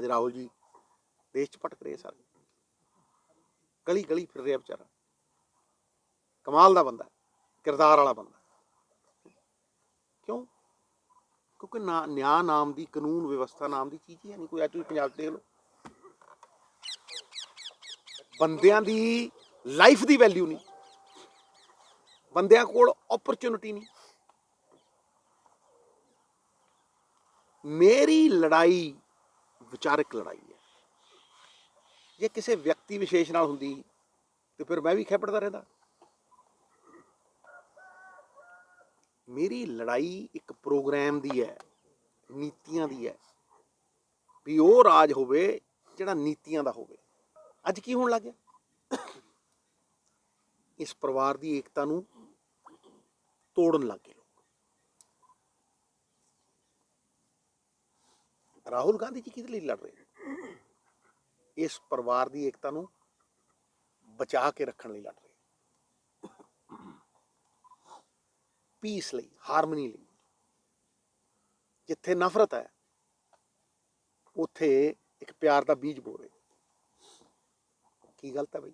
ਅੱਜ ਰਾਹੁਲ ਜੀ ਦੇਸ਼ 'ਚ ਭਟਕ ਰਹੇ ਸਾਰੇ। ਗਲੀ ਗਲੀ ਫਿਰ ਰਿਹਾ ਵਿਚਾਰਾ। ਕਮਾਲ ਦਾ ਬੰਦਾ, ਕਿਰਦਾਰ ਵਾਲਾ ਬੰਦਾ। ਕਿਉਂ? ਕਿਉਂਕਿ ਨਾ, ਨਿਆਂ ਨਾਮ ਦੀ, ਕਾਨੂੰਨ ਵਿਵਸਥਾ ਨਾਮ ਦੀ ਚੀਜ਼ ਹੀ ਨਹੀਂ ਕੋਈ ਅੱਜ ਤੁਸੀਂ ਪੰਜਾਬ 'ਚ ਦੇਖ ਲਓ। ਬੰਦਿਆਂ ਦੀ ਲਾਈਫ ਦੀ ਵੈਲਿਊ ਨਹੀਂ ਬੰਦਿਆਂ ਕੋਲ ਓਪਰਚੁਨਿਟੀ ਨਹੀਂ ਮੇਰੀ ਲੜਾਈ ਵਿਚਾਰਕ ਲੜਾਈ ਹੈ। ਜੇ ਕਿਸੇ ਵਿਅਕਤੀ ਵਿਸ਼ੇਸ਼ ਨਾਲ ਹੁੰਦੀ, ਤੇ ਫਿਰ ਮੈਂ ਵੀ ਖੇਪੜਦਾ ਰਹਿੰਦਾ। ਮੇਰੀ ਲੜਾਈ ਇੱਕ ਪ੍ਰੋਗਰਾਮ ਦੀ ਹੈ, ਨੀਤੀਆਂ ਦੀ ਹੈ, ਵੀ ਉਹ ਰਾਜ ਹੋਵੇ ਜਿਹੜਾ ਨੀਤੀਆਂ ਦਾ ਹੋਵੇ। ਅੱਜ ਕੀ ਹੋਣ ਲੱਗ ਗਿਆ? ਇਸ ਪਰਿਵਾਰ ਦੀ ਏਕਤਾ ਨੂੰ ਤੋੜਨ ਲੱਗ ਰਾਹੁਲ ਗਾਂਧੀ ਜੀ ਕਿਹਦੇ ਲਈ ਲੜ ਰਹੇ ਨੇ? ਇਸ ਪਰਿਵਾਰ ਦੀ ਏਕਤਾ ਨੂੰ ਬਚਾ ਕੇ ਰੱਖਣ ਲਈ ਲੜ ਰਹੇ ਪੀਸ ਲਈ ਹਾਰਮਨੀ ਲਈ। ਜਿੱਥੇ ਨਫ਼ਰਤ ਹੈ, ਉੱਥੇ ਇੱਕ ਪਿਆਰ ਦਾ ਬੀਜ ਬੋ ਰਹੇ ਕੀ ਗਲਤ ਹੈ ਬਈ?